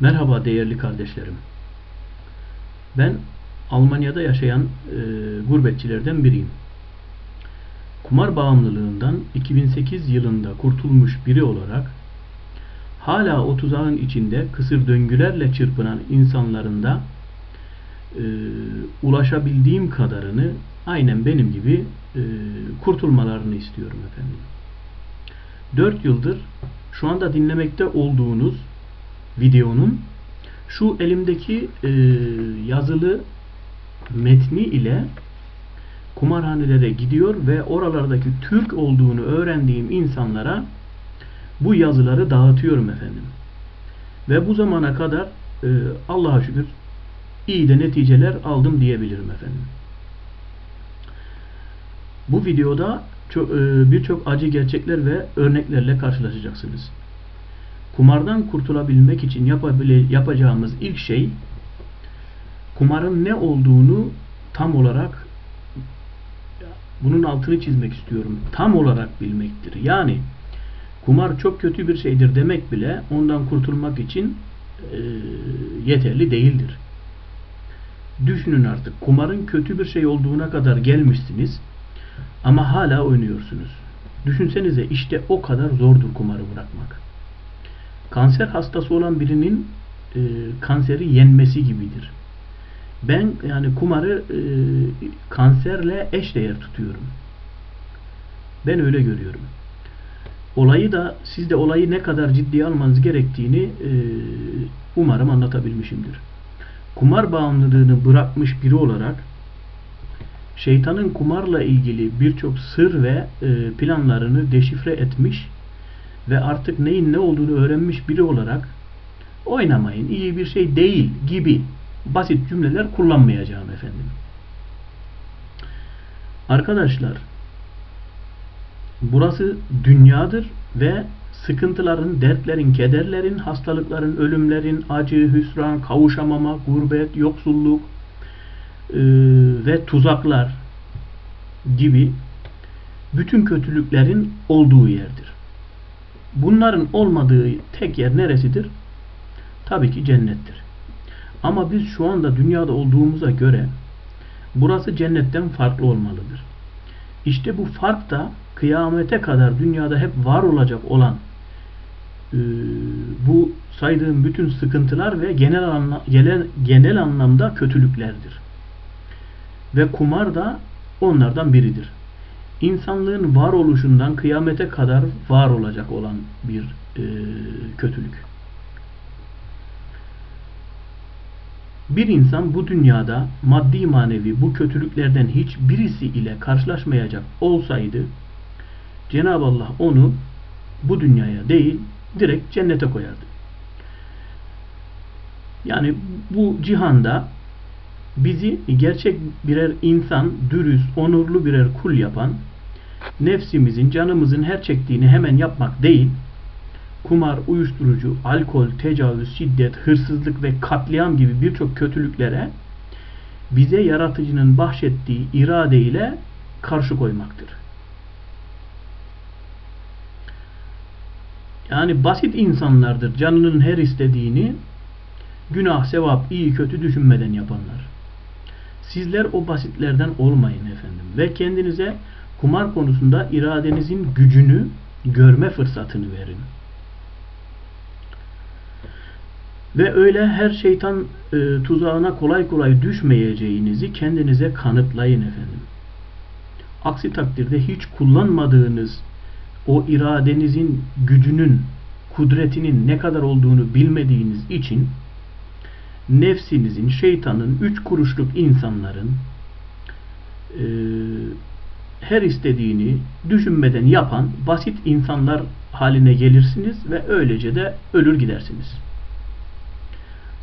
Merhaba değerli kardeşlerim. Ben Almanya'da yaşayan e, gurbetçilerden biriyim. Kumar bağımlılığından 2008 yılında kurtulmuş biri olarak hala o tuzağın içinde kısır döngülerle çırpınan insanların e, ulaşabildiğim kadarını aynen benim gibi e, kurtulmalarını istiyorum efendim. 4 yıldır şu anda dinlemekte olduğunuz videonun şu elimdeki e, yazılı metni ile kumarhanelere gidiyor ve oralardaki Türk olduğunu öğrendiğim insanlara bu yazıları dağıtıyorum efendim. Ve bu zamana kadar e, Allah'a şükür iyi de neticeler aldım diyebilirim efendim. Bu videoda e, birçok acı gerçekler ve örneklerle karşılaşacaksınız. Kumardan kurtulabilmek için yapacağımız ilk şey kumarın ne olduğunu tam olarak bunun altını çizmek istiyorum. Tam olarak bilmektir. Yani kumar çok kötü bir şeydir demek bile ondan kurtulmak için e, yeterli değildir. Düşünün artık kumarın kötü bir şey olduğuna kadar gelmişsiniz ama hala oynuyorsunuz. Düşünsenize işte o kadar zordur kumarı bırakmak. Kanser hastası olan birinin e, kanseri yenmesi gibidir. Ben yani kumarı e, kanserle eşdeğer tutuyorum. Ben öyle görüyorum. Olayı da siz de olayı ne kadar ciddiye almanız gerektiğini e, umarım anlatabilmişimdir. Kumar bağımlılığını bırakmış biri olarak şeytanın kumarla ilgili birçok sır ve e, planlarını deşifre etmiş ve artık neyin ne olduğunu öğrenmiş biri olarak oynamayın iyi bir şey değil gibi basit cümleler kullanmayacağım efendim. Arkadaşlar burası dünyadır ve sıkıntıların, dertlerin, kederlerin, hastalıkların, ölümlerin, acı, hüsran, kavuşamama, gurbet, yoksulluk e, ve tuzaklar gibi bütün kötülüklerin olduğu yerdir. Bunların olmadığı tek yer neresidir? Tabii ki cennettir. Ama biz şu anda dünyada olduğumuza göre burası cennetten farklı olmalıdır. İşte bu fark da kıyamete kadar dünyada hep var olacak olan e, bu saydığım bütün sıkıntılar ve genel, anla, genel, genel anlamda kötülüklerdir. Ve kumar da onlardan biridir insanlığın varoluşundan kıyamete kadar var olacak olan bir e, kötülük. Bir insan bu dünyada maddi manevi bu kötülüklerden hiç birisi ile karşılaşmayacak olsaydı Cenab-ı Allah onu bu dünyaya değil direkt cennete koyardı. Yani bu cihanda bizi gerçek birer insan, dürüst, onurlu birer kul yapan, nefsimizin, canımızın her çektiğini hemen yapmak değil, kumar, uyuşturucu, alkol, tecavüz, şiddet, hırsızlık ve katliam gibi birçok kötülüklere bize yaratıcının bahşettiği irade ile karşı koymaktır. Yani basit insanlardır canının her istediğini günah, sevap, iyi, kötü düşünmeden yapanlar. Sizler o basitlerden olmayın efendim. Ve kendinize kumar konusunda iradenizin gücünü görme fırsatını verin. Ve öyle her şeytan e, tuzağına kolay kolay düşmeyeceğinizi kendinize kanıtlayın efendim. Aksi takdirde hiç kullanmadığınız o iradenizin gücünün, kudretinin ne kadar olduğunu bilmediğiniz için nefsinizin, şeytanın, üç kuruşluk insanların e, her istediğini düşünmeden yapan basit insanlar haline gelirsiniz ve öylece de ölür gidersiniz.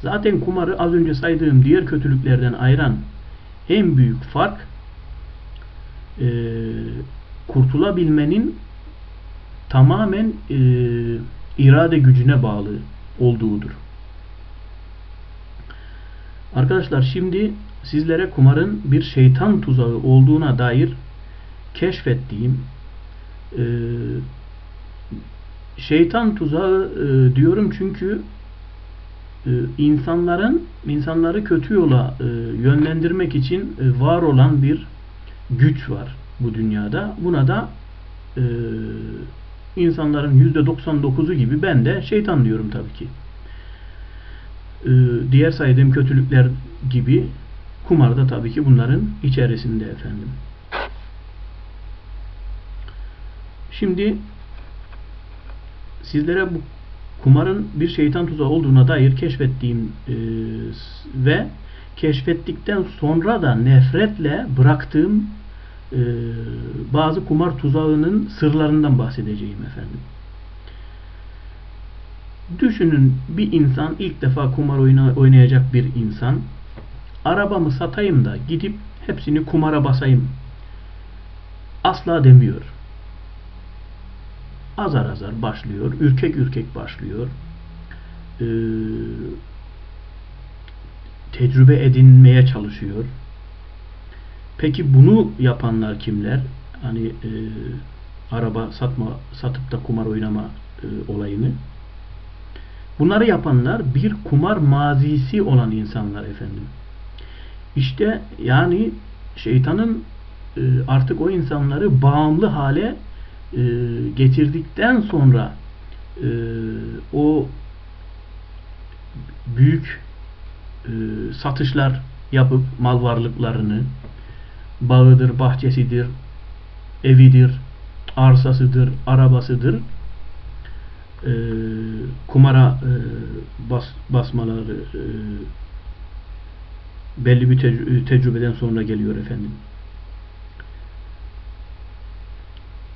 Zaten kumarı az önce saydığım diğer kötülüklerden ayıran en büyük fark e, kurtulabilmenin tamamen e, irade gücüne bağlı olduğudur. Arkadaşlar şimdi sizlere kumarın bir şeytan tuzağı olduğuna dair keşfettiğim e, şeytan tuzağı e, diyorum çünkü e, insanların insanları kötü yola e, yönlendirmek için e, var olan bir güç var bu dünyada. Buna da e, insanların %99'u gibi ben de şeytan diyorum tabii ki. E, diğer saydığım kötülükler gibi kumar da tabii ki bunların içerisinde efendim. Şimdi sizlere bu kumarın bir şeytan tuzağı olduğuna dair keşfettiğim e, ve keşfettikten sonra da nefretle bıraktığım e, bazı kumar tuzağının sırlarından bahsedeceğim efendim. Düşünün bir insan ilk defa kumar oyna, oynayacak bir insan arabamı satayım da gidip hepsini kumara basayım asla demiyor azar azar başlıyor, ürkek ürkek başlıyor. Ee, tecrübe edinmeye çalışıyor. Peki bunu yapanlar kimler? Hani e, araba satma, satıp da kumar oynama e, olayını. Bunları yapanlar bir kumar mazisi olan insanlar efendim. İşte yani şeytanın e, artık o insanları bağımlı hale e, getirdikten sonra e, o büyük satışlar yapıp mal varlıklarını bağıdır, bahçesidir, evidir, arsasıdır, arabasıdır e, kumara e, bas, basmaları e, belli bir tecrübeden sonra geliyor efendim.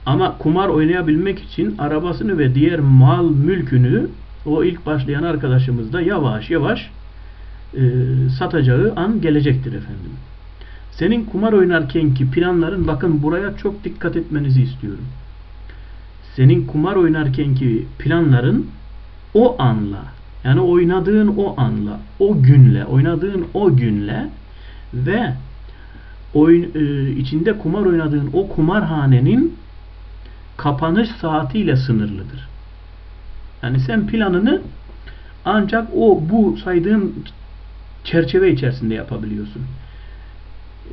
Ama kumar oynayabilmek için arabasını ve diğer mal mülkünü o ilk başlayan arkadaşımız da yavaş yavaş e, satacağı an gelecektir efendim. Senin kumar oynarkenki planların bakın buraya çok dikkat etmenizi istiyorum. Senin kumar oynarkenki planların o anla yani oynadığın o anla, o günle, oynadığın o günle ve oyun, e, içinde kumar oynadığın o kumarhanenin kapanış saatiyle sınırlıdır. Yani sen planını ancak o bu saydığım çerçeve içerisinde yapabiliyorsun.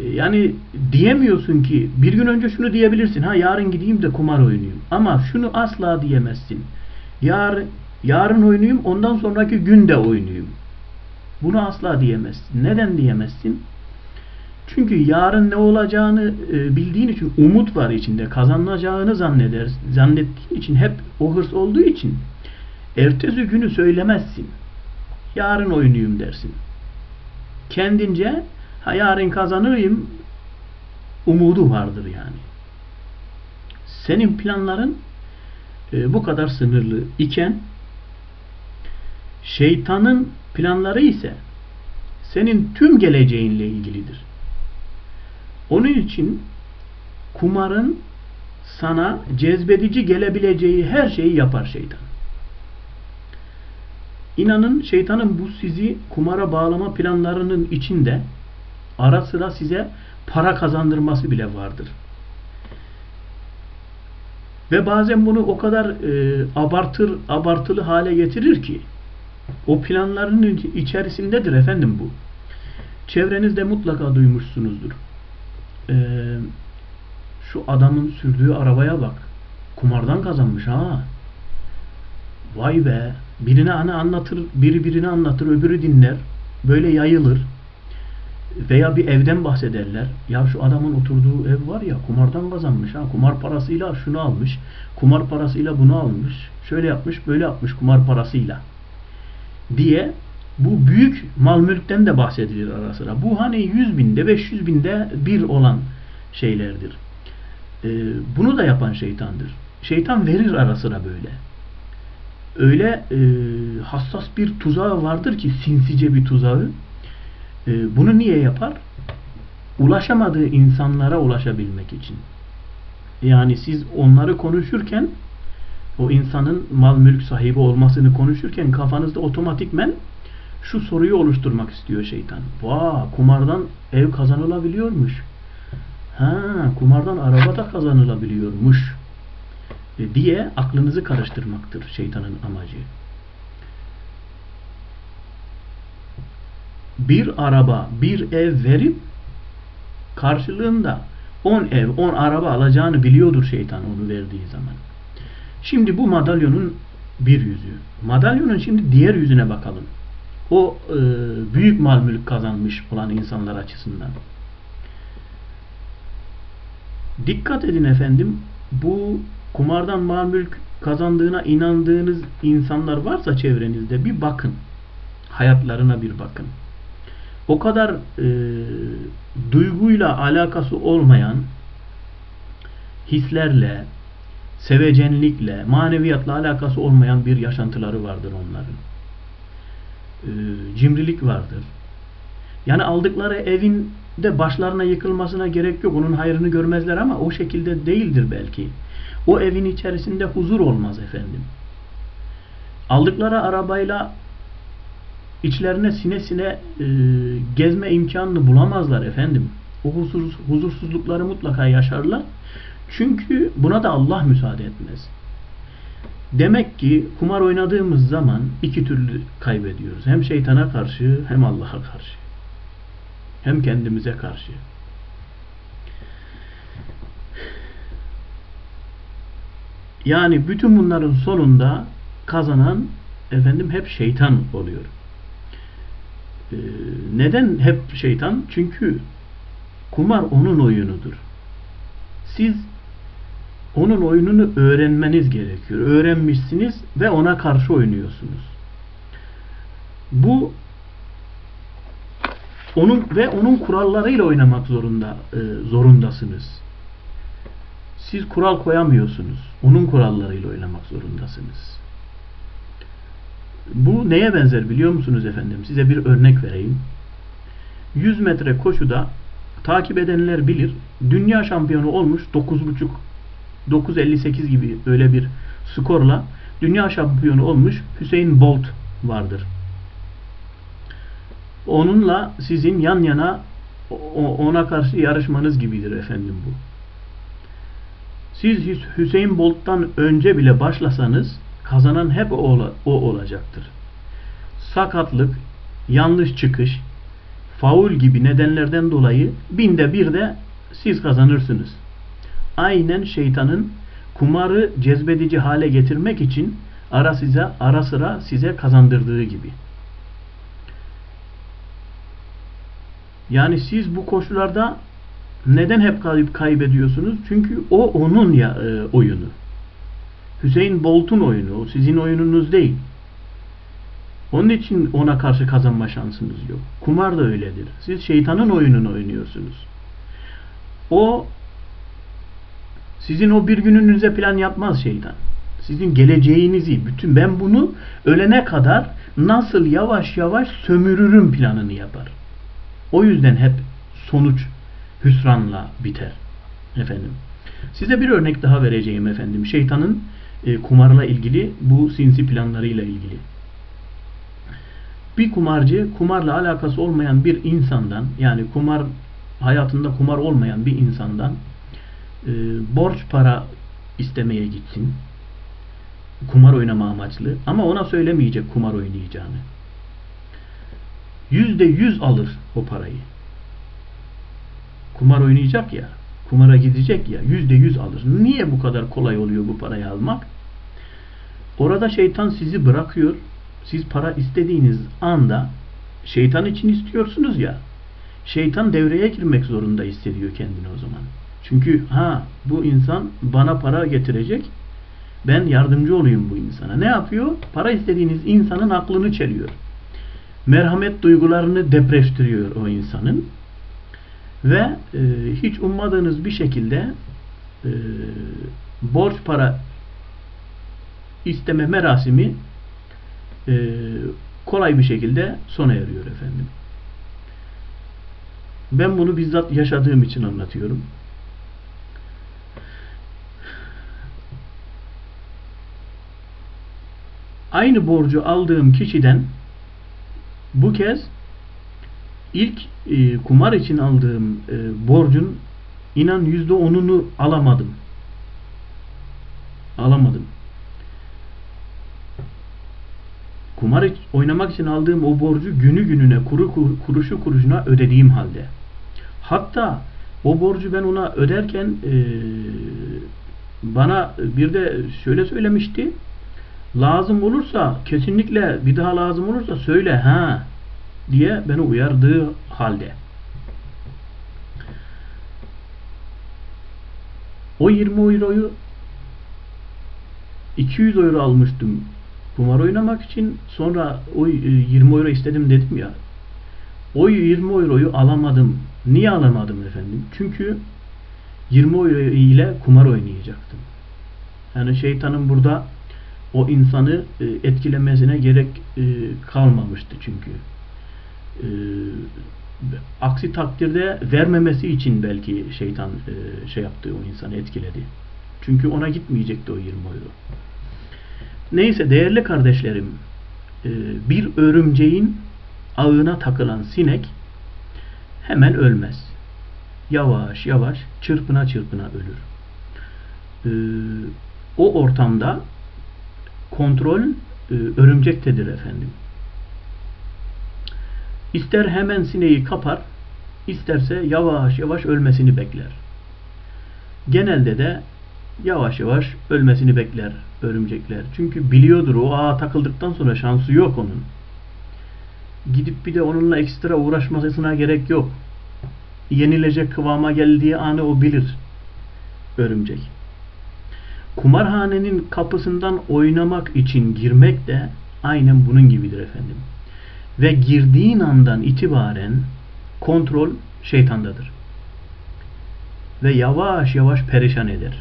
E, yani diyemiyorsun ki bir gün önce şunu diyebilirsin. Ha yarın gideyim de kumar oynayayım. Ama şunu asla diyemezsin. Yar, yarın oynayayım ondan sonraki gün de oynayayım. Bunu asla diyemezsin. Neden diyemezsin? Çünkü yarın ne olacağını e, bildiğin için umut var içinde. Kazanacağını zanneder. Zannettiğin için hep o hırs olduğu için ertesi günü söylemezsin. Yarın oynayayım dersin. Kendince ha yarın kazanırım umudu vardır yani. Senin planların e, bu kadar sınırlı iken şeytanın planları ise senin tüm geleceğinle ilgilidir. Onun için kumarın sana cezbedici gelebileceği her şeyi yapar şeytan. İnanın şeytanın bu sizi kumara bağlama planlarının içinde ara sıra size para kazandırması bile vardır. Ve bazen bunu o kadar e, abartır, abartılı hale getirir ki o planların içerisindedir efendim bu. Çevrenizde mutlaka duymuşsunuzdur e, şu adamın sürdüğü arabaya bak. Kumardan kazanmış ha. Vay be. Birine hani anlatır, biri birini anlatır, öbürü dinler. Böyle yayılır. Veya bir evden bahsederler. Ya şu adamın oturduğu ev var ya kumardan kazanmış ha. Kumar parasıyla şunu almış. Kumar parasıyla bunu almış. Şöyle yapmış, böyle yapmış kumar parasıyla. Diye bu büyük mal mülkten de bahsedilir ara sıra. Bu hani 100 binde 500 binde bir olan şeylerdir. Ee, bunu da yapan şeytandır. Şeytan verir ara sıra böyle. Öyle e, hassas bir tuzağı vardır ki sinsice bir tuzağı. E, bunu niye yapar? Ulaşamadığı insanlara ulaşabilmek için. Yani siz onları konuşurken o insanın mal mülk sahibi olmasını konuşurken kafanızda otomatikmen şu soruyu oluşturmak istiyor şeytan. Vaa kumardan ev kazanılabiliyormuş. Ha kumardan araba da kazanılabiliyormuş. E, diye aklınızı karıştırmaktır şeytanın amacı. Bir araba, bir ev verip karşılığında 10 ev, 10 araba alacağını biliyordur şeytan onu verdiği zaman. Şimdi bu madalyonun bir yüzü. Madalyonun şimdi diğer yüzüne bakalım. O e, büyük mal mülk kazanmış olan insanlar açısından. Dikkat edin efendim. Bu kumardan mal mülk kazandığına inandığınız insanlar varsa çevrenizde bir bakın. Hayatlarına bir bakın. O kadar e, duyguyla alakası olmayan hislerle, sevecenlikle, maneviyatla alakası olmayan bir yaşantıları vardır onların. E, cimrilik vardır. Yani aldıkları evin de başlarına yıkılmasına gerek yok. Onun hayrını görmezler ama o şekilde değildir belki. O evin içerisinde huzur olmaz efendim. Aldıkları arabayla içlerine sine sine e, gezme imkanını bulamazlar efendim. O huzur, huzursuzlukları mutlaka yaşarlar. Çünkü buna da Allah müsaade etmez. Demek ki kumar oynadığımız zaman iki türlü kaybediyoruz. Hem şeytana karşı hem Allah'a karşı. Hem kendimize karşı. Yani bütün bunların sonunda kazanan efendim hep şeytan oluyor. Ee, neden hep şeytan? Çünkü kumar onun oyunudur. Siz onun oyununu öğrenmeniz gerekiyor. Öğrenmişsiniz ve ona karşı oynuyorsunuz. Bu onun ve onun kurallarıyla oynamak zorunda e, zorundasınız. Siz kural koyamıyorsunuz. Onun kurallarıyla oynamak zorundasınız. Bu neye benzer biliyor musunuz efendim? Size bir örnek vereyim. 100 metre koşuda takip edenler bilir. Dünya şampiyonu olmuş 9.5 9.58 gibi öyle bir skorla dünya şampiyonu olmuş Hüseyin Bolt vardır. Onunla sizin yan yana ona karşı yarışmanız gibidir efendim bu. Siz Hüseyin Bolt'tan önce bile başlasanız kazanan hep o, o olacaktır. Sakatlık, yanlış çıkış, faul gibi nedenlerden dolayı binde bir de siz kazanırsınız. Aynen şeytanın kumarı cezbedici hale getirmek için ara size ara sıra size kazandırdığı gibi. Yani siz bu koşullarda neden hep kayıp kaybediyorsunuz? Çünkü o onun ya e, oyunu. Hüseyin Bolt'un oyunu. O sizin oyununuz değil. Onun için ona karşı kazanma şansınız yok. Kumar da öyledir. Siz şeytanın oyununu oynuyorsunuz. O sizin o bir gününüze plan yapmaz şeytan. Sizin geleceğinizi, bütün ben bunu ölene kadar nasıl yavaş yavaş sömürürüm planını yapar. O yüzden hep sonuç hüsranla biter. Efendim. Size bir örnek daha vereceğim efendim. Şeytanın e, kumarla ilgili bu sinsi planlarıyla ilgili. Bir kumarcı kumarla alakası olmayan bir insandan yani kumar hayatında kumar olmayan bir insandan e, borç para istemeye gitsin. Kumar oynama amaçlı ama ona söylemeyecek kumar oynayacağını. Yüzde yüz alır o parayı. Kumar oynayacak ya, kumara gidecek ya, yüzde yüz alır. Niye bu kadar kolay oluyor bu parayı almak? Orada şeytan sizi bırakıyor. Siz para istediğiniz anda şeytan için istiyorsunuz ya. Şeytan devreye girmek zorunda hissediyor kendini o zaman. Çünkü ha bu insan bana para getirecek. Ben yardımcı olayım bu insana. Ne yapıyor? Para istediğiniz insanın aklını çeliyor. Merhamet duygularını depreştiriyor o insanın. Ve e, hiç ummadığınız bir şekilde e, borç para isteme merasimi e, kolay bir şekilde sona eriyor efendim. Ben bunu bizzat yaşadığım için anlatıyorum. Aynı borcu aldığım kişiden bu kez ilk e, kumar için aldığım e, borcun inan yüzde onunu alamadım. Alamadım. kumar oynamak için aldığım o borcu günü gününe, kuru ku- kuruşu kuruşuna ödediğim halde. Hatta o borcu ben ona öderken eee, bana bir de şöyle söylemişti. Lazım olursa kesinlikle bir daha lazım olursa söyle ha diye beni uyardığı halde. O 20 euroyu 200 euro almıştım kumar oynamak için. Sonra o e, 20 euro istedim dedim ya. O 20 euroyu alamadım. Niye alamadım efendim? Çünkü 20 euro ile kumar oynayacaktım. Yani şeytanın burada o insanı e, etkilemesine gerek e, kalmamıştı çünkü. E, aksi takdirde vermemesi için belki şeytan e, şey yaptı o insanı etkiledi. Çünkü ona gitmeyecekti o 20 euro. Neyse değerli kardeşlerim, e, bir örümceğin ağına takılan sinek hemen ölmez. Yavaş yavaş çırpına çırpına ölür. E, o ortamda kontrol e, örümcektedir efendim. İster hemen sineği kapar, isterse yavaş yavaş ölmesini bekler. Genelde de yavaş yavaş ölmesini bekler örümcekler. Çünkü biliyordur o ağa takıldıktan sonra şansı yok onun. Gidip bir de onunla ekstra uğraşmasına gerek yok. Yenilecek kıvama geldiği anı o bilir. Örümcek. Kumarhanenin kapısından oynamak için girmek de aynen bunun gibidir efendim. Ve girdiğin andan itibaren kontrol şeytandadır. Ve yavaş yavaş perişan eder.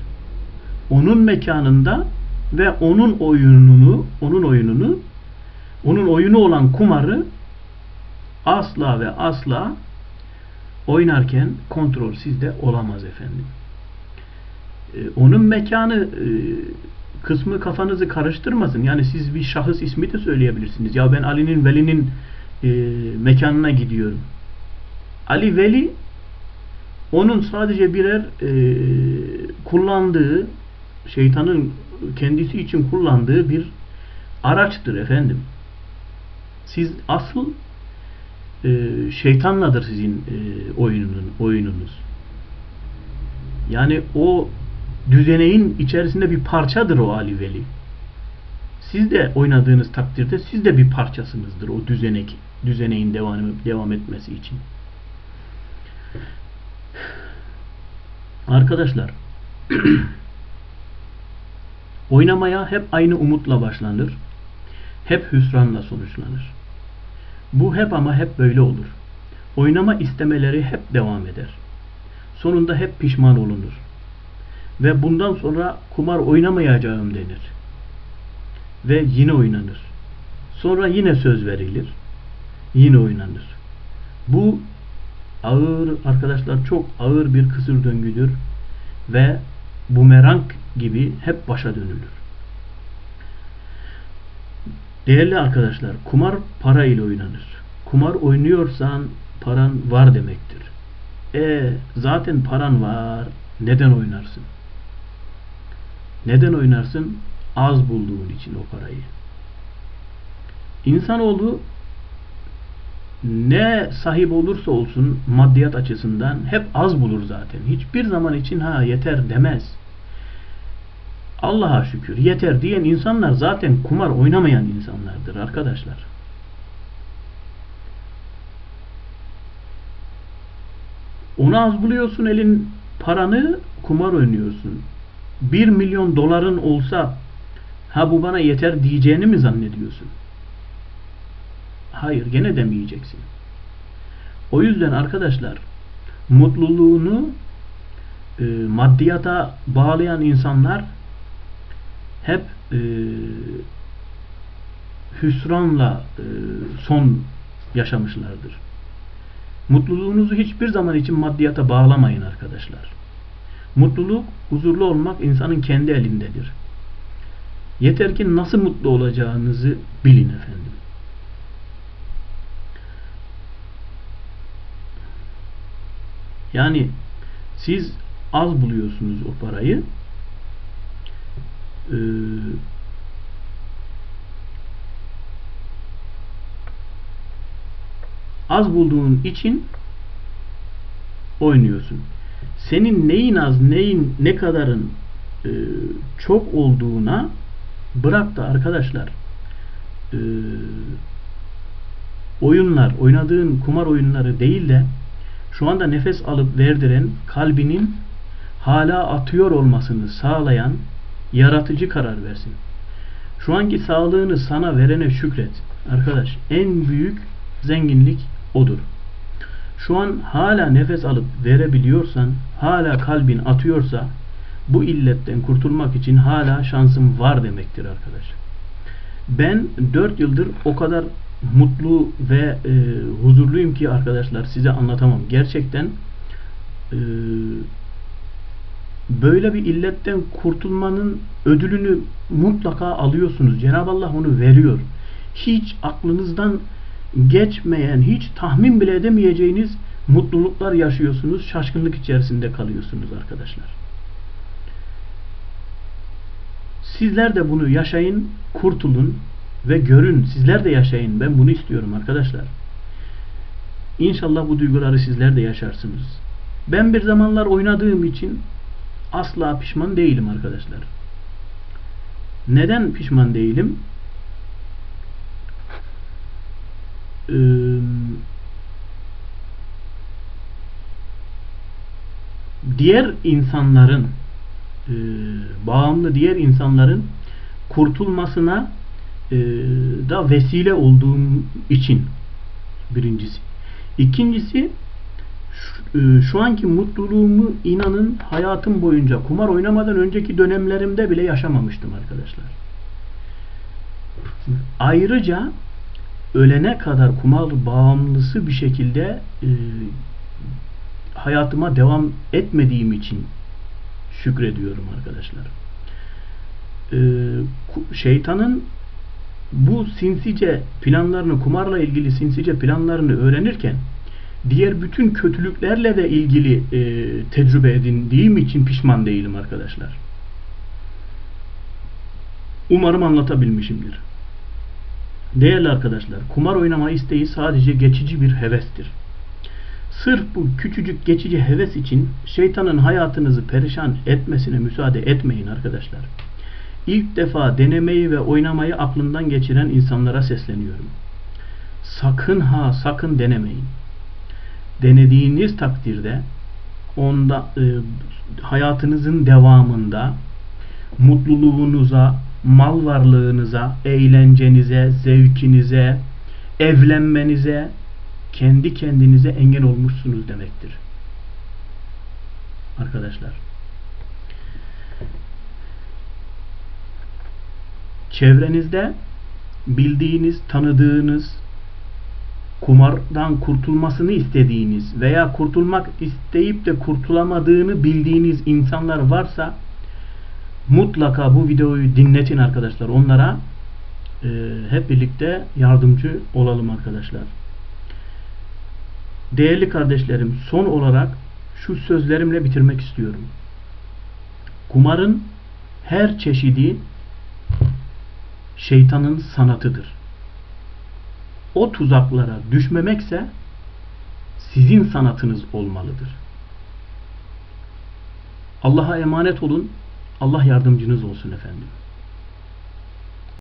Onun mekanında ve onun oyununu, onun oyununu, onun oyunu olan kumarı asla ve asla oynarken kontrol sizde olamaz efendim. Ee, onun mekanı e, kısmı kafanızı karıştırmasın. Yani siz bir şahıs ismi de söyleyebilirsiniz. Ya ben Ali'nin Veli'nin e, mekanına gidiyorum. Ali Veli onun sadece birer e, kullandığı şeytanın kendisi için kullandığı bir araçtır efendim. Siz asıl e, şeytanladır sizin e, oyunun oyununuz. Yani o düzeneğin içerisinde bir parçadır o Ali Veli. Siz de oynadığınız takdirde siz de bir parçasınızdır o düzenek, düzeneğin devam, devam etmesi için. Arkadaşlar oynamaya hep aynı umutla başlanır. Hep hüsranla sonuçlanır. Bu hep ama hep böyle olur. Oynama istemeleri hep devam eder. Sonunda hep pişman olunur. Ve bundan sonra kumar oynamayacağım denir. Ve yine oynanır. Sonra yine söz verilir. Yine oynanır. Bu ağır arkadaşlar çok ağır bir kısır döngüdür ve bumerang gibi hep başa dönülür. Değerli arkadaşlar, kumar para ile oynanır. Kumar oynuyorsan paran var demektir. E zaten paran var. Neden oynarsın? Neden oynarsın? Az bulduğun için o parayı. İnsanoğlu ne sahip olursa olsun maddiyat açısından hep az bulur zaten. Hiçbir zaman için ha yeter demez. Allah'a şükür yeter diyen insanlar zaten kumar oynamayan insanlardır arkadaşlar. Onu az buluyorsun elin paranı kumar oynuyorsun. 1 milyon doların olsa ha bu bana yeter diyeceğini mi zannediyorsun? Hayır gene demeyeceksin. O yüzden arkadaşlar mutluluğunu e, maddiyata bağlayan insanlar hep e, hüsranla e, son yaşamışlardır. Mutluluğunuzu hiçbir zaman için maddiyata bağlamayın arkadaşlar. Mutluluk, huzurlu olmak insanın kendi elindedir. Yeter ki nasıl mutlu olacağınızı bilin efendim. Yani siz az buluyorsunuz o parayı. Ee, az bulduğun için oynuyorsun. Senin neyin az, neyin ne kadarın e, çok olduğuna bırak da arkadaşlar e, oyunlar, oynadığın kumar oyunları değil de şu anda nefes alıp verdiren kalbinin hala atıyor olmasını sağlayan yaratıcı karar versin. Şu anki sağlığını sana verene şükret. Arkadaş en büyük zenginlik odur. Şu an hala nefes alıp verebiliyorsan, hala kalbin atıyorsa bu illetten kurtulmak için hala şansım var demektir arkadaş. Ben 4 yıldır o kadar mutlu ve e, huzurluyum ki arkadaşlar size anlatamam. Gerçekten e, böyle bir illetten kurtulmanın ödülünü mutlaka alıyorsunuz. Cenab-ı Allah onu veriyor. Hiç aklınızdan geçmeyen, hiç tahmin bile edemeyeceğiniz mutluluklar yaşıyorsunuz. Şaşkınlık içerisinde kalıyorsunuz arkadaşlar. Sizler de bunu yaşayın, kurtulun ve görün. Sizler de yaşayın. Ben bunu istiyorum arkadaşlar. İnşallah bu duyguları sizler de yaşarsınız. Ben bir zamanlar oynadığım için asla pişman değilim arkadaşlar. Neden pişman değilim? Ee, diğer insanların e, bağımlı diğer insanların kurtulmasına e, da vesile olduğum için birincisi. İkincisi şu, e, şu anki mutluluğumu inanın hayatım boyunca kumar oynamadan önceki dönemlerimde bile yaşamamıştım arkadaşlar. Ayrıca ölene kadar kumar bağımlısı bir şekilde e, hayatıma devam etmediğim için şükrediyorum arkadaşlar. Ee, şeytanın bu sinsice planlarını, kumarla ilgili sinsice planlarını öğrenirken diğer bütün kötülüklerle de ilgili e, tecrübe edindiğim için pişman değilim arkadaşlar. Umarım anlatabilmişimdir. Değerli arkadaşlar, kumar oynama isteği sadece geçici bir hevestir. Sırf bu küçücük geçici heves için şeytanın hayatınızı perişan etmesine müsaade etmeyin arkadaşlar. İlk defa denemeyi ve oynamayı aklından geçiren insanlara sesleniyorum. Sakın ha sakın denemeyin. Denediğiniz takdirde onda e, hayatınızın devamında mutluluğunuza, mal varlığınıza, eğlencenize, zevkinize, evlenmenize, kendi kendinize engel olmuşsunuz demektir. Arkadaşlar. Çevrenizde bildiğiniz, tanıdığınız, kumardan kurtulmasını istediğiniz veya kurtulmak isteyip de kurtulamadığını bildiğiniz insanlar varsa mutlaka bu videoyu dinletin arkadaşlar. Onlara e, hep birlikte yardımcı olalım arkadaşlar. Değerli kardeşlerim, son olarak şu sözlerimle bitirmek istiyorum. Kumarın her çeşidi şeytanın sanatıdır. O tuzaklara düşmemekse sizin sanatınız olmalıdır. Allah'a emanet olun. Allah yardımcınız olsun efendim.